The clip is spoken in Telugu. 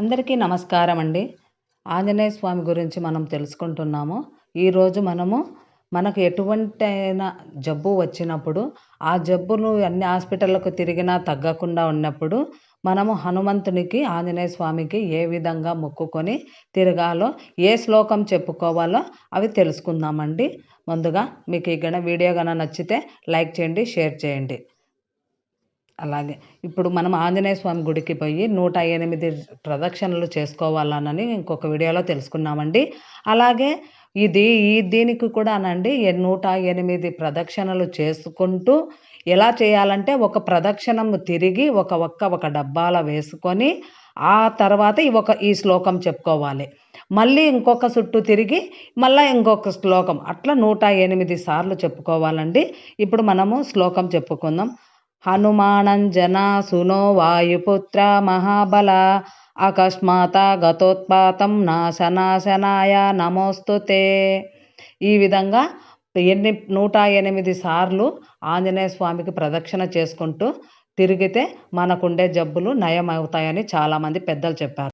అందరికీ నమస్కారం అండి. ఆంజనేయ స్వామి గురించి మనం తెలుసుకుంటున్నాము. ఈరోజు మనము మనకు ఎటువంటి అయినా జబ్బు వచ్చినప్పుడు ఆ జబ్బును అన్ని హాస్పిటళ్ళకు తిరిగినా తగ్గకుండా ఉన్నప్పుడు మనము హనుమంతునికి ఆంజనేయ స్వామికి ఏ విధంగా మొక్కుకొని తిరగాలో ఏ శ్లోకం చెప్పుకోవాలో అవి తెలుసుకుందామండి. ముందుగా మీకు ఈ గణ వీడియో కనుక నచ్చితే లైక్ చేయండి షేర్ చేయండి. అలాగే. ఇప్పుడు మనం ఆంజనేయ స్వామి గుడికి పోయి నూట ఎనిమిది ప్రదక్షిణలు చేసుకోవాలనని ఇంకొక వీడియోలో తెలుసుకున్నామండి. అలాగే ఇది ఈ దీనికి కూడా అనండి నూట ఎనిమిది ప్రదక్షిణలు చేసుకుంటూ ఎలా చేయాలంటే ఒక ప్రదక్షిణము తిరిగి ఒక ఒక్క ఒక డబ్బాలో వేసుకొని ఆ తర్వాత ఈ ఒక ఈ శ్లోకం చెప్పుకోవాలి. మళ్ళీ ఇంకొక చుట్టూ తిరిగి మళ్ళీ ఇంకొక శ్లోకం. అట్లా నూట ఎనిమిది సార్లు చెప్పుకోవాలండి. ఇప్పుడు మనము శ్లోకం చెప్పుకుందాం. హనుమానంజనాసునో వాయుపుత్ర మహాబల. అకస్మాత గతోత్పాతం నాశనాశనాయ నమోస్తుతే ఈ విధంగా ఎన్ని నూట ఎనిమిది సార్లు ఆంజనేయ స్వామికి ప్రదక్షిణ చేసుకుంటూ తిరిగితే మనకుండే జబ్బులు నయం అవుతాయని చాలామంది పెద్దలు చెప్పారు.